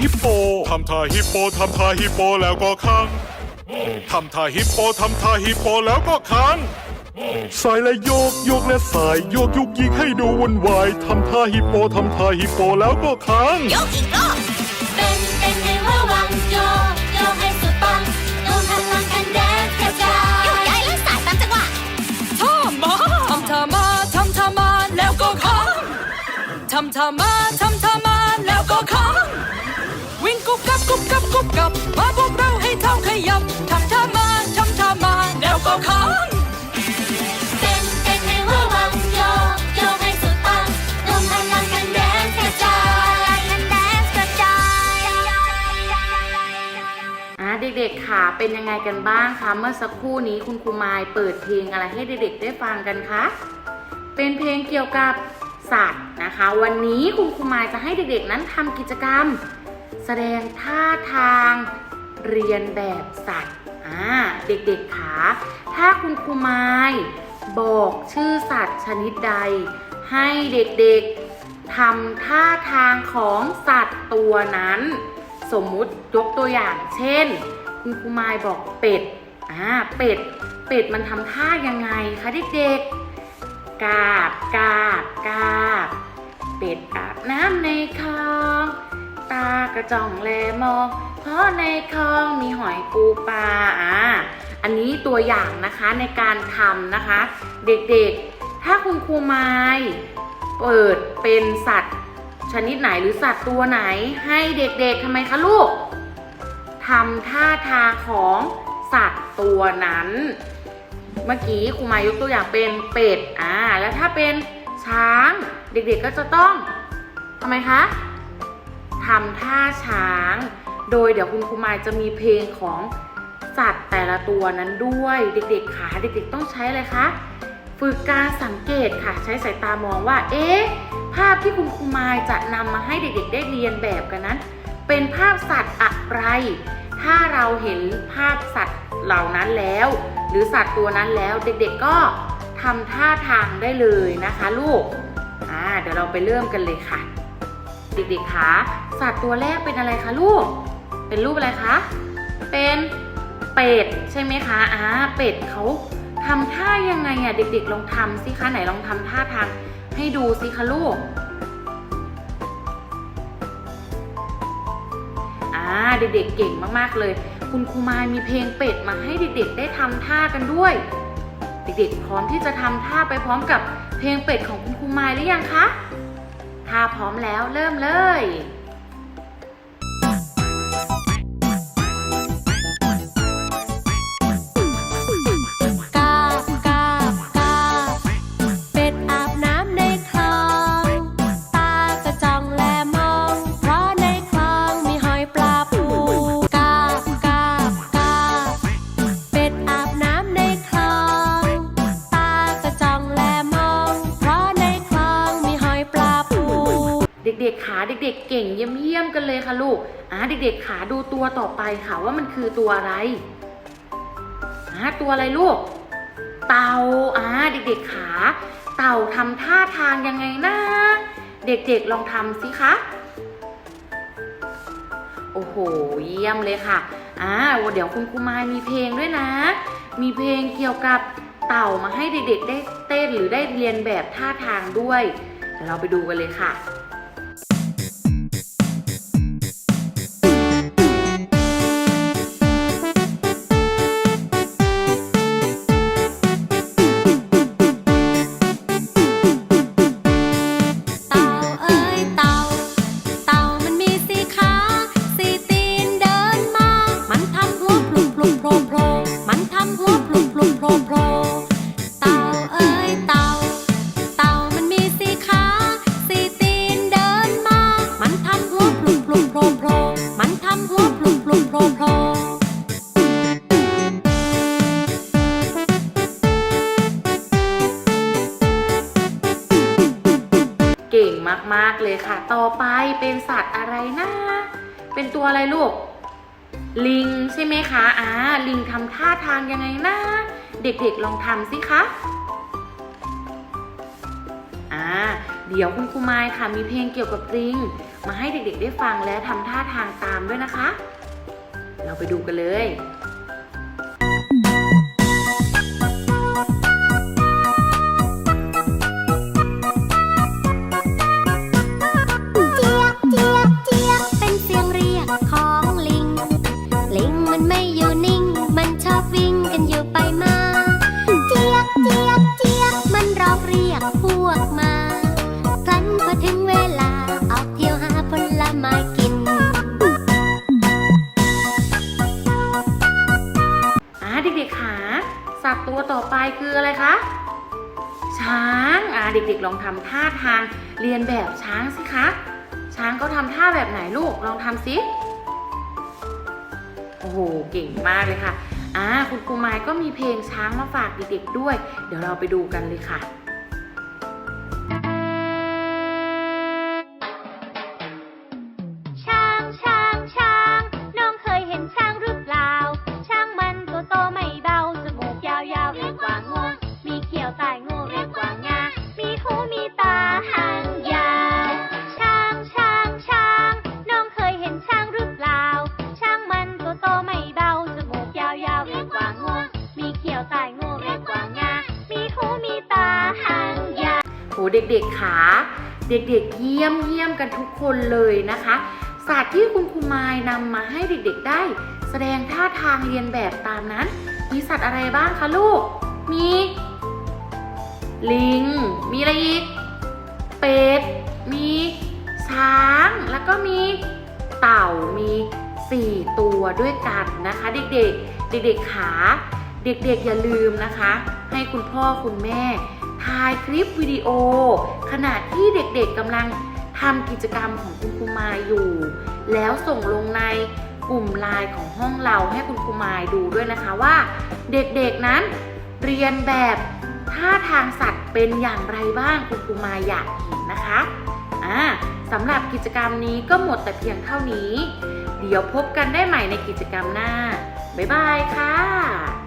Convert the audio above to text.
ฮิปโปทำท่าฮิปโปทำท่าฮิปโปแล้วก็ค้างทำท่าฮิปโปทำท่าฮิปโปแล้วก็ค้างสายและโยกโยกและสายโยกยุกยิกให้ดูวุ่นวายทำท่าฮิปโปทำท่าฮิปโปแล้วก็ค้างยกอีกรอบเป็นเป็นให้ระวังโยกโยกให้สุดปังรวมพลังกันแดนกระจายโยกย้ายและสายตามจังหวะท่ามาทำท่ามาทำท่ามาแล้วก็ค้างทำท่ามาทำท่ามา เด็กๆค่ะเป็นยังไงกันบ้างคะเมื่อสักครู่นี้คุณครูมายเปิดเพลงอะไรให้เด็กๆได้ฟังกันคะเป็นเพลงเกี่ยวกับสัตว์นะคะ วันนี้คุณครูมายจะให้เด็กๆนั้นทำกิจกรรม แสดงท่าทางเรียนแบบสัตว์อ่าเด็กๆค่ะถ้าคุณครูมายบอกชื่อสัตว์ชนิดใด ให้เด็กๆทำท่าทางของสัตว์ตัวนั้น สมมุติยกตัวอย่าง เช่น คุณครูมายบอกเป็ดอ่าเป็ด เป็ดมันทำท่ายังไงคะเด็กๆกาบกาบกาบ เป็ดอาบน้ำในคลองตากระจ่องแลมอง เพราะในคลองมีหอยปูปลาอ่าอันนี้ตัวอย่างนะคะในการทำนะคะ เด็กๆ ถ้าคุณครูไม้เปิดเป็นสัตว์ ชนิดไหนหรือสัตว์ตัวไหนให้เด็กๆทำไมคะลูกทำท่าทางของสัตว์ตัวนั้น เมื่อกี้ครูมายกตัวอย่างเป็นเป็ดอ่าแล้วถ้าเป็นช้าง เด็กๆก็จะต้องทำไมคะทำท่าช้าง โดยเดี๋ยวคุณครูมายจะมีเพลงของสัตว์แต่ละตัวนั้นด้วย เด็กๆขาเด็กๆต้องใช้อะไรคะ ฝึกการสังเกตค่ะ ใช้สายตามองว่า เอ๊ะ ภาพที่คุณครูมายจะนำมาให้เด็กๆ ได้เรียนแบบกันนั้น เป็นภาพสัตว์อะไร ถ้าเราเห็นภาพสัตว์เหล่านั้นแล้ว หรือสัตว์ตัวนั้นแล้ว เด็กๆก็ทำท่าทางได้เลยนะคะลูก อ่า เดี๋ยวเราไปเริ่มกันเลยค่ะ เด็กๆคะสัตว์ตัวแรกเป็นอะไรคะลูก เป็นรูปอะไรคะ เป็นเป็ดใช่ไหมคะ อ่า เป็ดเขา ทำท่ายังไงอะเด็กๆลองทำสิคะไหนลองทำท่าทางให้ดูสิคะลูกอ่าเด็กๆเก่งมากๆเลย คุณครูมายมีเพลงเป็ดมาให้เด็กๆได้ทำท่ากันด้วย เด็กๆพร้อมที่จะทำท่าไปพร้อมกับเพลงเป็ดของคุณครูมายหรือยังคะถ้าพร้อมแล้วเริ่มเลย เด็กๆเก่งเยี่ยมๆกันเลยค่ะลูกอ่าเด็กๆขาดูตัวต่อไปค่ะว่ามันคือตัวอะไรอ่าตัวอะไรลูก เต่าอ่าเด็กๆขา เต่าทำท่าทางยังไงนะ เด็กๆลองทำสิคะโอ้โห เยี่ยมเลยค่ะอ่าเดี๋ยวคุณครูมายมีเพลงด้วยนะ มีเพลงเกี่ยวกับเต่ามาให้เด็กๆได้เต้นหรือได้เรียนแบบท่าทางด้วยเดี๋ยวเราไปดูกันเลยค่ะ เลยค่ะ ต่อไปเป็นสัตว์อะไรนะ เป็นตัวอะไรลูก ลิงใช่ไหมคะอ่าลิงทำท่าทางยังไงนะ เด็กๆลองทำสิคะอ่าเดี๋ยวคุณครูไมายค่ะมีเพลงเกี่ยวกับลิง มาให้เด็กๆได้ฟังและทำท่าทางตามด้วยนะคะ เราไปดูกันเลย ต่อไปคืออะไรคะ ช้างอ่าเด็กๆลองทำท่าทางเรียนแบบช้างสิคะ ช้างเขาทำท่าแบบไหนลูกลองทำสิโอ้โหเก่งมากเลยค่ะอ่าคุณครูไม้ก็มีเพลงช้างมาฝากเด็กๆด้วย เดี๋ยวเราไปดูกันเลยค่ะ เด็กๆขาเด็กๆเยี่ยมเยี่ยมกันทุกคนเลยนะคะศาสตร์ที่คุณครูมายนำมาให้เด็กๆได้ แสดงท่าทางเรียนแบบตามนั้น มีสัตว์อะไรบ้างคะลูก มี ลิง มีอะไรอีก เป็ด มีช้าง แล้วก็มีเต่า มี 4 ตัวด้วยกันนะคะ เด็กๆ เด็กๆขา เด็กๆอย่าลืมนะคะ ให้คุณพ่อคุณแม่ ถ่ายคลิปวิดีโอ ขณะที่เด็กๆกำลังทำกิจกรรมของคุณครูมายอยู่ แล้วส่งลงในกลุ่มไลน์ของห้องเราให้คุณครูมายดูด้วยนะคะว่า เด็กๆนั้นเรียนแบบท่าทางสัตว์เป็นอย่างไรบ้างคุณครูมายอยากเห็นนะคะอ่าสำหรับกิจกรรมนี้ก็หมดแต่เพียงเท่านี้ เดี๋ยวพบกันได้ใหม่ในกิจกรรมหน้า บ๊ายบายค่ะ